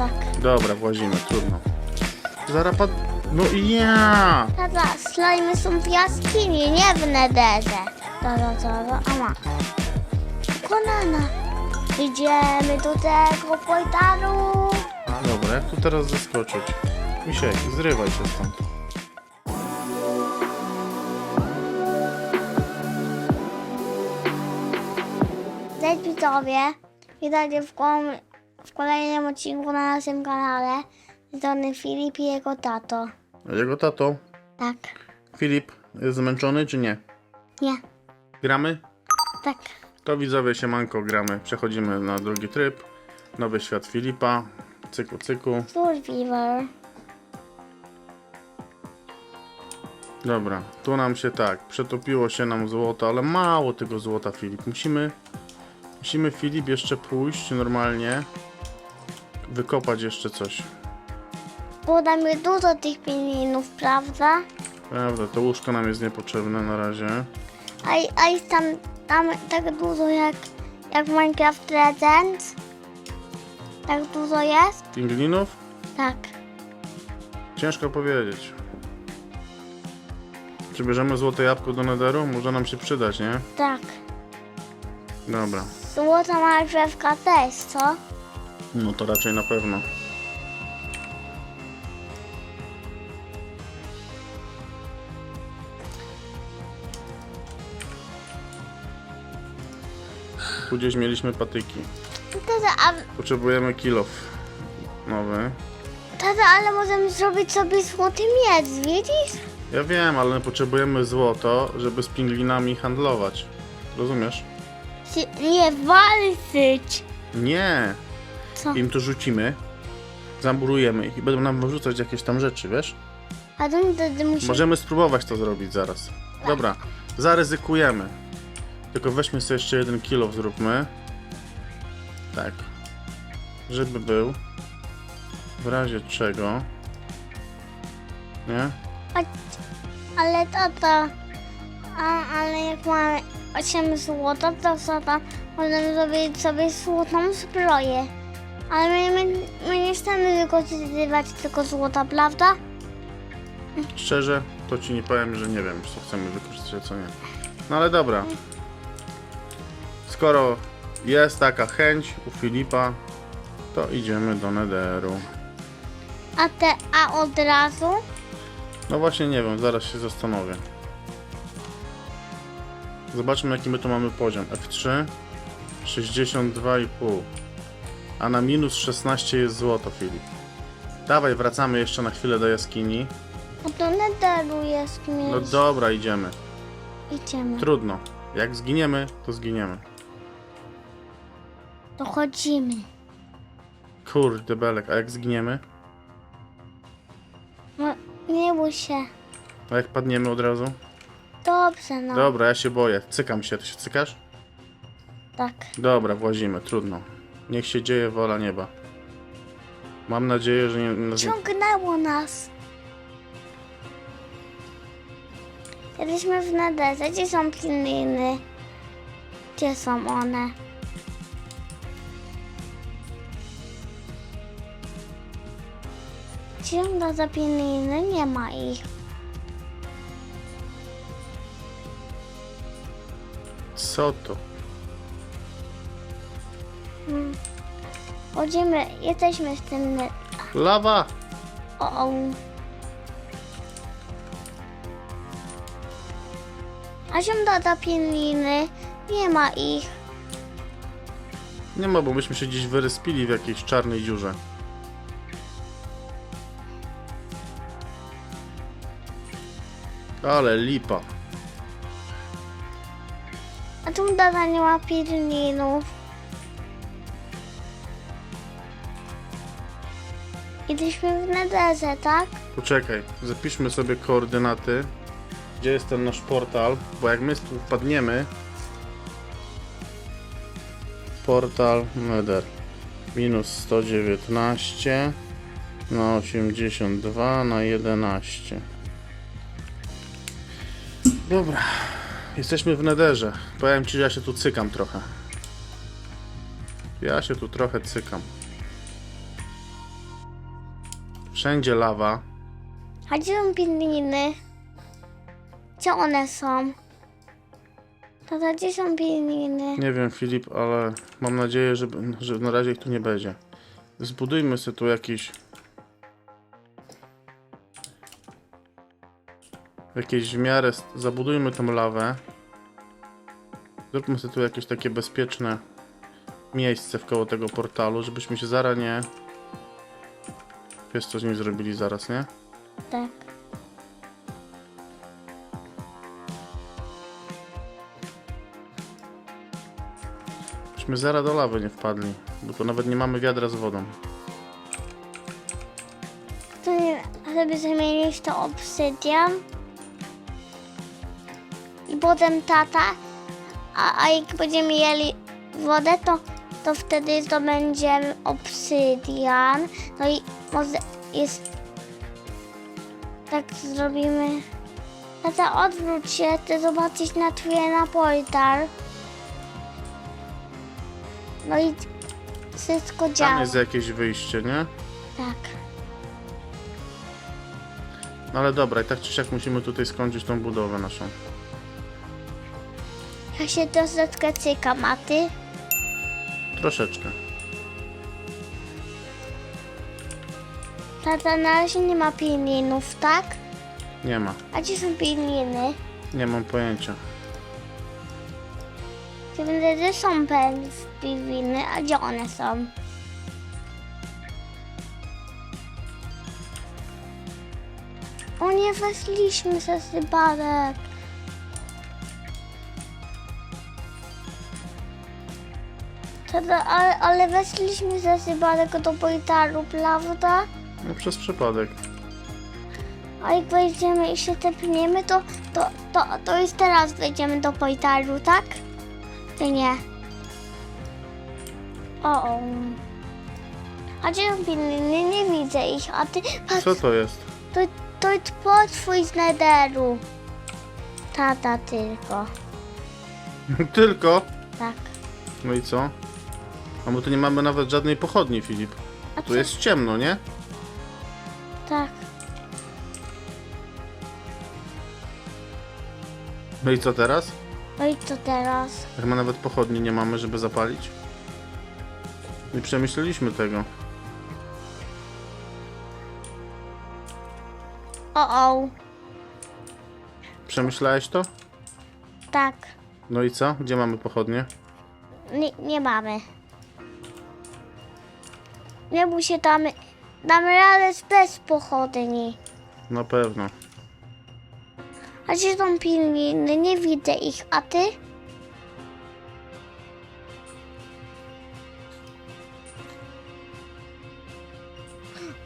Tak. Dobra, włazimy, trudno. Zaraz pad... No i ja! Tata, slajmy są w jaskini, nie w nederze. Tata, tata, a ma. Konana. Idziemy do tego portalu. A dobra, jak tu teraz zaskoczyć? Misiek, zrywaj się stąd. Cześć widzowie. Witajcie w, kom- w kolejnym odcinku na naszym kanale. Z strony Filip i jego tato. Jego tato, Tak. Filip, jest zmęczony czy nie? Nie. Gramy? Tak. To widzowie, siemanko, gramy. Przechodzimy na drugi tryb. Nowy świat Filipa. Cyku, cyku. Survivor. Dobra, tu nam się tak, przetopiło się nam złoto, ale mało tego złota, Filip. Musimy, musimy Filip jeszcze pójść normalnie, wykopać jeszcze coś. Było dla mnie dużo tych pingwinów, prawda? Prawda, to łóżko nam jest niepotrzebne na razie. A, a jest tam, tam tak dużo jak, jak Minecraft Legends? Tak dużo jest? Pingwinów? Tak. Ciężko powiedzieć. Czy bierzemy złote jabłko do nederu? Może nam się przydać, nie? Tak. Dobra. Złota marchewka też, co? No to raczej na pewno. Tu gdzieś mieliśmy patyki. Tata, a, Potrzebujemy kilof nowy. tata, ale możemy zrobić sobie złoty miecz, widzisz? Ja wiem, ale potrzebujemy złoto, żeby z pingwinami handlować. Rozumiesz? Nie walczyć. Nie! Co? Im to rzucimy, zamurujemy ich i będą nam wyrzucać jakieś tam rzeczy, wiesz? A to wtedy musi... Możemy spróbować to zrobić zaraz. Dobra, zaryzykujemy. Tylko weźmy sobie jeszcze jeden kilo, zróbmy. Tak. Żeby był. W razie czego. Nie? Ale tata, a, ale jak mamy 8 złota, to tata, możemy zrobić sobie złotą zbroję. Ale my, my, my nie chcemy wykorzystywać tylko złota, prawda? Szczerze, to ci nie powiem, że nie wiem, co chcemy wykorzystać, a co nie. No ale dobra. Skoro jest taka chęć u Filipa, to idziemy do Nederu. A te, a od razu? No właśnie nie wiem, zaraz się zastanowię. Zobaczmy jaki my tu mamy poziom. F3 62,5 A na minus 16 jest złoto, Filip. Dawaj, wracamy jeszcze na chwilę do jaskini. No to nederu jest mi. No dobra, idziemy. Idziemy. Trudno. Jak zginiemy, to zginiemy. To chodzimy. Kurde belek, a jak zginiemy? No, nie bój się. A jak padniemy od razu? Dobrze, no. Dobra, ja się boję. Cykam się. Ty się cykasz? Tak. Dobra, włazimy, trudno. Niech się dzieje wola nieba. Mam nadzieję, że nie... nas nie- Ciągnęło nas. Jesteśmy w nederze. Gdzie są piliny? Gdzie są one? Są te piliny? Nie ma ich. Co to? Chodzimy, jesteśmy w tym... Lawa! o, o. A się doda piliny? Nie ma ich. Nie ma, bo myśmy się gdzieś wyryspili w jakiejś czarnej dziurze. Ale lipa. A tu dada nie ma pilinów. Jesteśmy w nederze, tak? Poczekaj, zapiszmy sobie koordynaty. Gdzie jest ten nasz portal? Bo jak my tu wpadniemy... Portal Nether. Minus 119 na 82 na 11. Dobra. Jesteśmy w Netherze. Powiem ci, że ja się tu cykam trochę. Ja się tu trochę cykam. Wszędzie lawa. A gdzie są pingliny? Gdzie one są? Tata, gdzie są pingliny? Nie wiem, Filip, ale mam nadzieję, że, że na razie ich tu nie będzie. Zbudujmy sobie tu jakiś... Jakieś w miarę... Zabudujmy tą lawę. Zróbmy sobie tu jakieś takie bezpieczne miejsce w koło tego portalu, żebyśmy się zaraz nie... Wiesz co z nim zrobili zaraz, nie? Tak. Byśmy zaraz do lawy nie wpadli, bo tu nawet nie mamy wiadra z wodą. To nie, żeby zamienić to obsydian. I potem tata, a, a jak będziemy mieli wodę, to, to wtedy to będzie obsydian. No i może jest... Tak zrobimy. Tata, odwróć się, ty zobaczysz na twoje na portal. No i wszystko Tam działa. jest jakieś wyjście, nie? Tak. No ale dobra, i tak czy siak musimy tutaj skończyć tą budowę naszą. Ja się troszeczkę cykam, a ty? Troszeczkę. Tata, na razie nie ma pianinów, tak? Nie ma. A gdzie są pianiny? Nie mam pojęcia. Czy wtedy są pianiny, a gdzie one są? O nie, weszliśmy ze sybarek. Ale, ale weszliśmy ze sybarek do portalu, prawda? No przez przypadek. A jak wejdziemy i się tepniemy, to, to, to, to już teraz wejdziemy do portalu, tak? Czy nie? O, o. A gdzie są pilny? Nie widzę ich, a ty... Patrz, Co to jest? to, to jest potwór z nederu. Tata tylko, Tylko? tak. No i co? A my tu nie mamy nawet żadnej pochodni, Filip. A Tu co? jest ciemno, nie? Tak. No i co teraz? No i co teraz? Jak my nawet pochodni nie mamy, żeby zapalić? Nie przemyśleliśmy tego. O, o. Przemyślałeś to? Tak. No i co? Gdzie mamy pochodnie? Nie, nie mamy. Nie bój się, damy, damy radę bez pochodni. Na pewno. A gdzie są pingwiny? Nie widzę ich, a ty?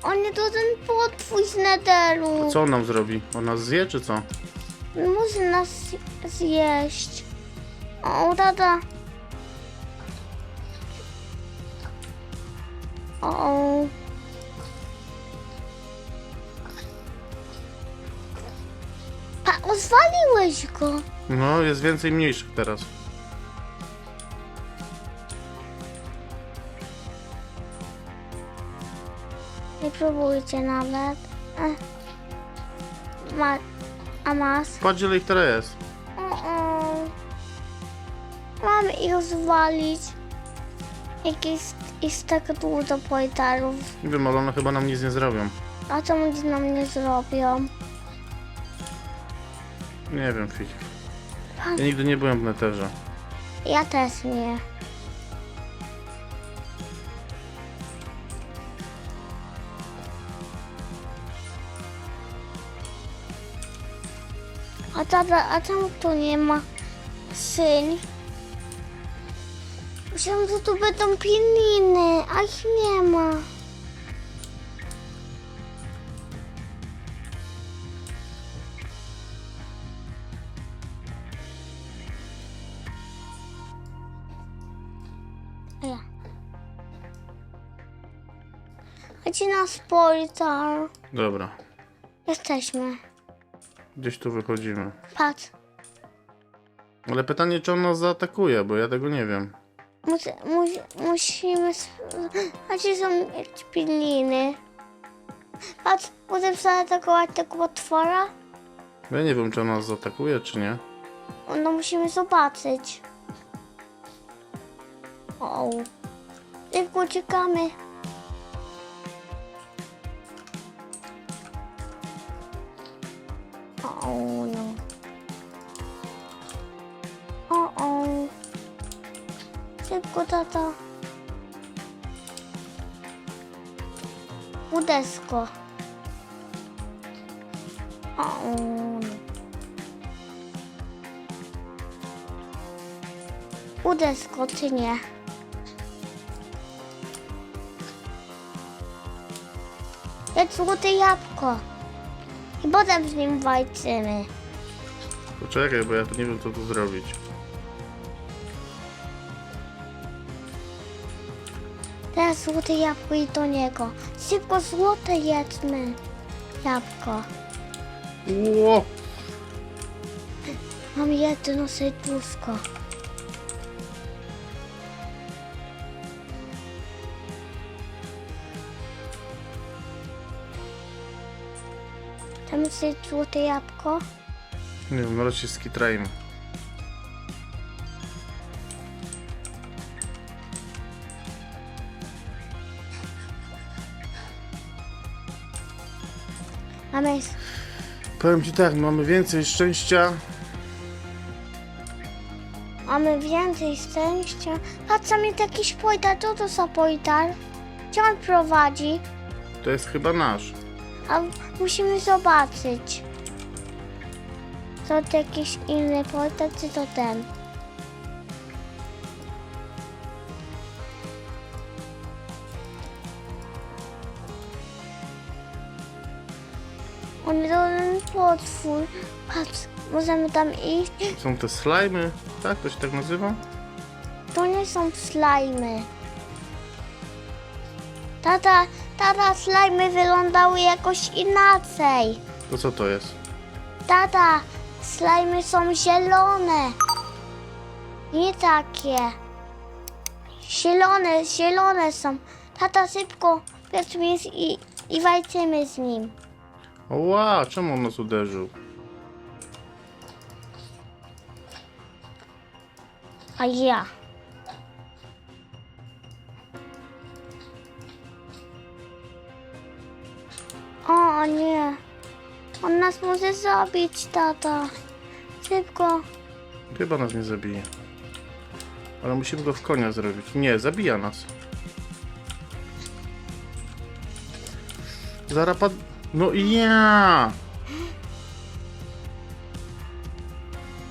O nie, to ten potwór z nederu. Co on nam zrobi? On nas zje, czy co? Może nas zjeść. O, tata. O. Pa, rozwaliłeś go. No, jest więcej mniejszych teraz. Nie próbujcie nawet. Ma, a masz? Patrz ile ich teraz jest. O, o. Mamy ich rozwalić. Jakieś jest tak dużo portalów. Nie wiem, ale one chyba nam nic nie zrobią. A co oni nam nie zrobią? Nie wiem, Filip. Ja nigdy nie byłem w neterze. Ja też nie. A tata, a czemu tu nie ma szyń? Myślałam, że tu będą pianiny, a ich nie ma. Ja. Chodź na portal. Dobra, Jesteśmy. gdzieś tu wychodzimy. Patrz. Ale pytanie, czy on nas zaatakuje, bo ja tego nie wiem. Musi, musi, musimy... sp- A gdzie są jakieś pilniny? patrz, możemy zaatakować tego potwora? Ja nie wiem, czy on nas zaatakuje, czy nie. No musimy zobaczyć. O, szybko uciekamy. Udesko. O, no. Udesko, czy nie? Jest złote jabłko. I potem z nim walczymy. Poczekaj, bo ja tu nie wiem, co tu zrobić. Teraz złote jabłko i do niego. Szybko złote jedzmy. Jabłko. Ło! Mam jedno serduszko. Tam jest złote jabłko. Nie wiem, może się skitrajmy. Mamy Powiem ci tak, mamy więcej szczęścia. Mamy więcej szczęścia. Patrz, tam jest jakiś pojtar. Co to za pojtar? Gdzie on prowadzi? To jest chyba nasz. A musimy zobaczyć. To jakiś inny pojtar, czy to ten? Ten potwór. Patrz, możemy tam iść. Są te slajmy, tak? To się tak nazywa? To nie są slajmy. Tata, tata, slajmy wyglądały jakoś inaczej. To co to jest? Tata, slajmy są zielone. Nie takie. Zielone, zielone są. Tata, szybko, bierzmy i, i walczymy z nim. Ła, czemu on nas uderzył? A ja. O nie. On nas może zabić, tata. Szybko. Chyba nas nie zabije. Ale musimy go w konia zrobić. Nie, zabija nas. Zarapad... No i ja!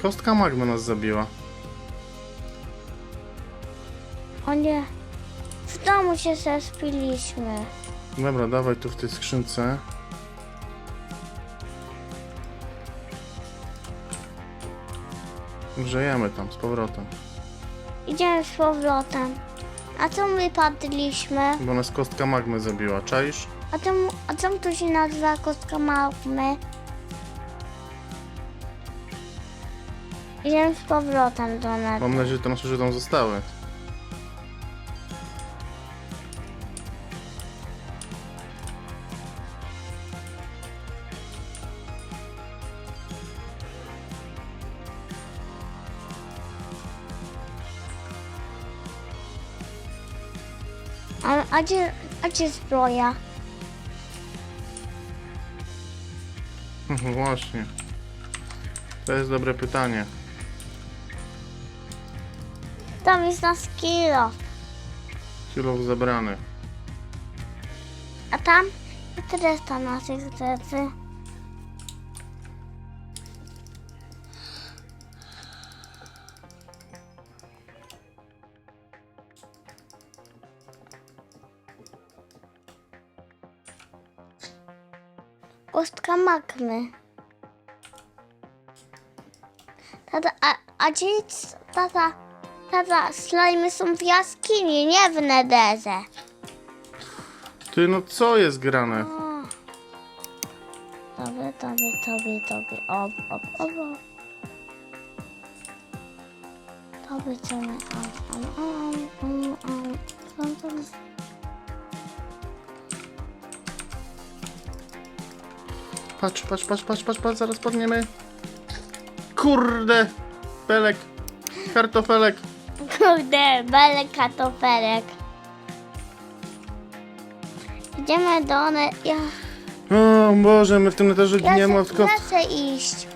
Kostka magma nas zabiła. O nie. W domu się zespiliśmy. Dobra, dawaj tu w tej skrzynce. Grzejemy tam z powrotem. Idziemy z powrotem. A co my padliśmy? Bo nas kostka magmy zabiła. Czaisz? A co, a co tu się nazywa kostka magmy? Idziemy z powrotem do nas. Mam nadzieję, że te nasze Żydą zostały. A, a, gdzie, a gdzie zbroja? Właśnie. To jest dobre pytanie. Tam jest nas kilo. Kilow zabrany. A tam jest reszta naszych rzeczy. Kostka magmy. Tata, a, a gdzie jest, tata, tata, slajmy są w jaskini, nie w nederze. Ty, no co jest grane? Dobry, dobry, dobry, dobry. Ob, ob, ob, ob. Dobry, dobry. Om, om, om, om, om, om, om. Patrz, patrz, patrz, patrz, patrz, patrz, zaraz padniemy. Kurde! Pelek. Kartofelek. Kurde, belek kartofelek. Idziemy do one. Ja, O Boże, my w tym neterze ja, giniemy chcę, od tylko... ja chcę iść.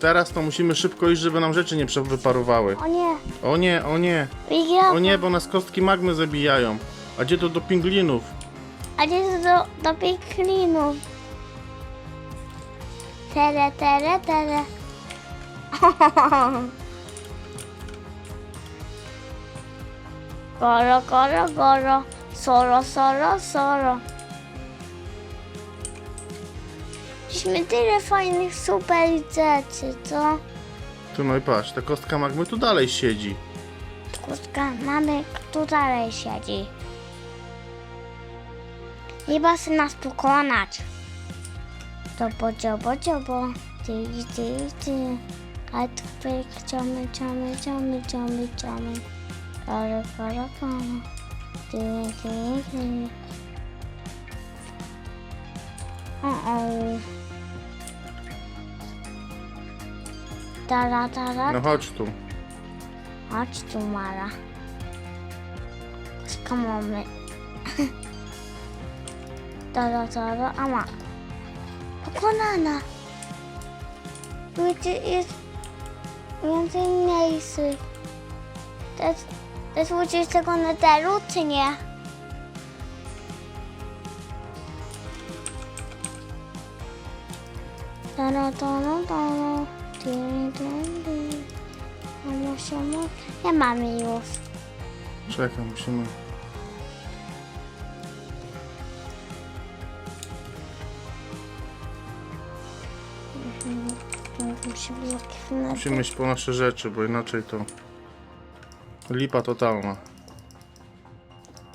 Teraz to musimy szybko iść, żeby nam rzeczy nie prze- wyparowały. O nie. O nie, o nie. Ja, O nie, bo nas kostki magmy zabijają. A gdzie to do pinglinów? A gdzie jest do, do piklinów? Tere, tere, tere. Goro, goro, goro. Soro, soro, soro. Mieliśmy tyle fajnych super rzeczy, co? Tu no i patrz, ta kostka magmy tu dalej siedzi. Kurtka, mamy, tu dalej siedzi. Chyba chce nas pokonać. Dziobo, dziobo, dziobo. Ty, ty, ty. A tu pyk, ciamy, ciamy, ciamy, ciamy, ciamy. Karo, karo, karo. Ty, ty, ty. O-o. Tara, tara, No chodź tu. Chodź tu, Mara. Skamamy. Tara, tara, a ma. Pokonana. Tu jest, więcej miejsc. To jest, z tego neteru, czy nie? Tara, tara, tara. Już. Czekaj, musimy... Musimy iść po nasze rzeczy, bo inaczej to... Lipa totalna.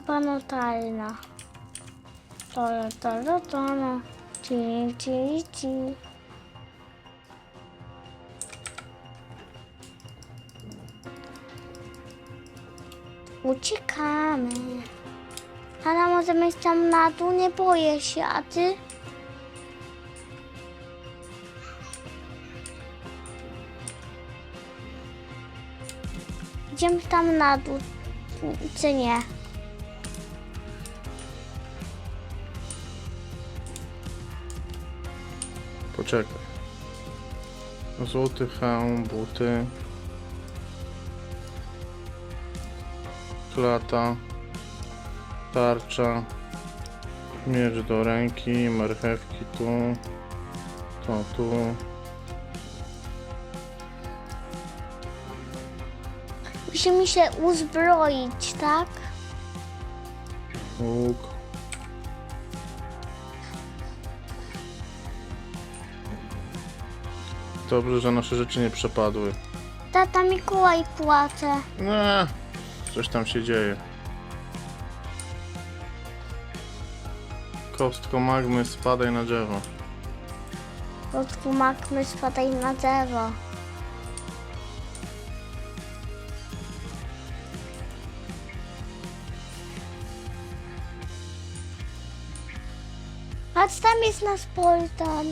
panotalna. Toro, toro, toro. Ci, ci, ci. Uciekamy. Ale możemy iść tam na dół, nie boję się, a ty? Idziemy tam na dół, czy nie? Poczekaj. Złoty hełm, buty. Klata. Tarcza. Miecz do ręki, marchewki tu. To tu. Musimy się uzbroić, tak? Łuk. Dobrze, że nasze rzeczy nie przepadły. Tata Mikołaj płacze. No, coś tam się dzieje. Kostko magmy, spadaj na drzewo. Kotku makmy spadaj na drzewo. Jest nasz portal.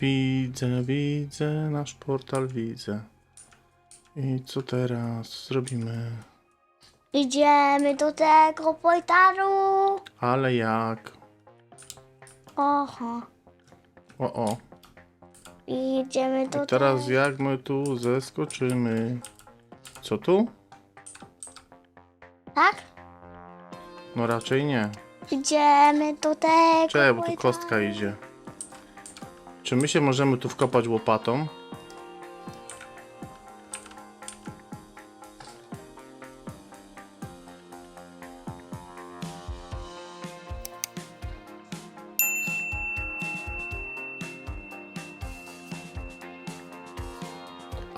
Widzę, widzę, nasz portal widzę. I co teraz zrobimy? Idziemy do tego portalu. Ale jak? Oho. O, o. Idziemy do I teraz jak my tu zeskoczymy? Co tu? Tak? No raczej nie. Idziemy do tego Czekaj, bo tu kostka idzie. Czy my się możemy tu wkopać łopatą?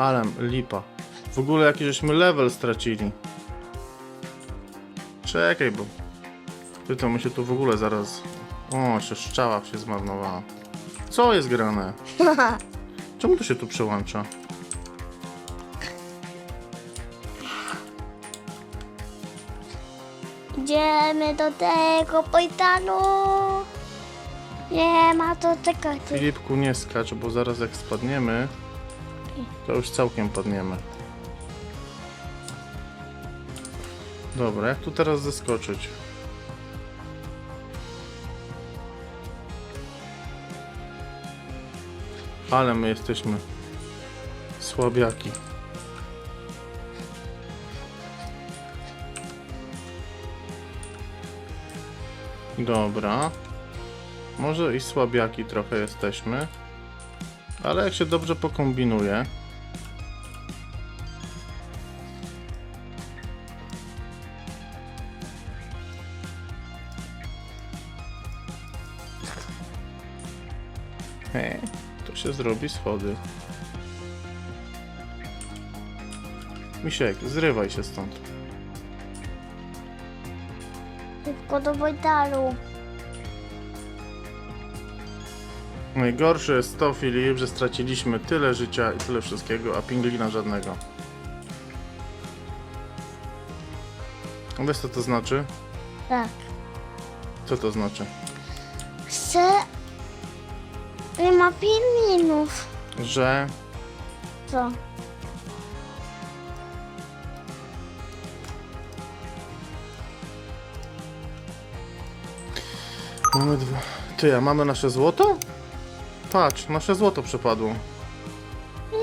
Ale lipa. W ogóle jakiś żeśmy level stracili. Czekaj, bo... Ty to my się tu w ogóle zaraz... O, jeszcze szczała się zmarnowała. Co jest grane? Czemu to się tu przełącza? Idziemy do tego portalu. Nie ma to czekać. Filipku, nie skacz, bo zaraz jak spadniemy, to już całkiem padniemy. Dobra, jak tu teraz zeskoczyć? Ale my jesteśmy słabiaki. Dobra. Może i słabiaki trochę jesteśmy. Ale jak się dobrze pokombinuje. Zrobi schody. Misiek, zrywaj się stąd. Szybko do portalu. Najgorsze jest to, Filip, że straciliśmy tyle życia i tyle wszystkiego, a pinglina żadnego. Wiesz co to znaczy? Tak. Co to znaczy? Chcę... Nie ma pingwinów. Że Co? mamy dwa... Ty, a mamy nasze złoto? Patrz, nasze złoto przepadło.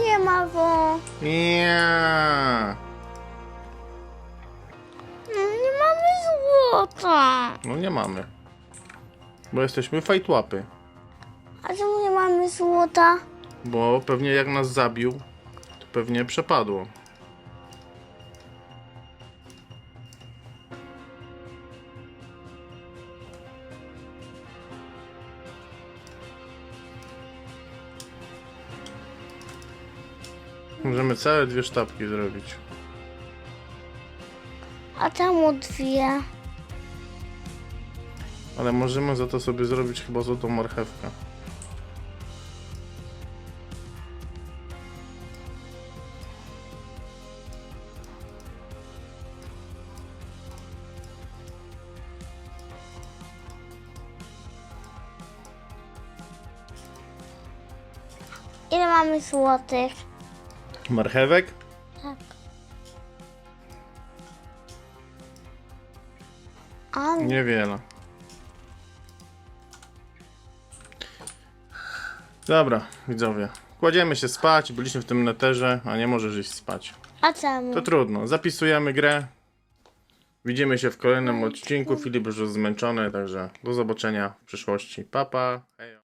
Nie ma go. Nie. No, nie mamy złota. No nie mamy. Bo jesteśmy fajtłapy. A czemu nie mamy złota? Bo pewnie jak nas zabił, to pewnie przepadło. Możemy całe dwie sztabki zrobić. A czemu dwie? Ale możemy za to sobie zrobić chyba złotą marchewkę. Ile mamy złotych? Marchewek? Tak. A, Niewiele. Dobra, widzowie. Kładziemy się spać, byliśmy w tym neterze, a nie możesz iść spać. a czemu? To trudno, zapisujemy grę. Widzimy się w kolejnym odcinku. Filip już jest zmęczony, także do zobaczenia w przyszłości. Papa. Pa.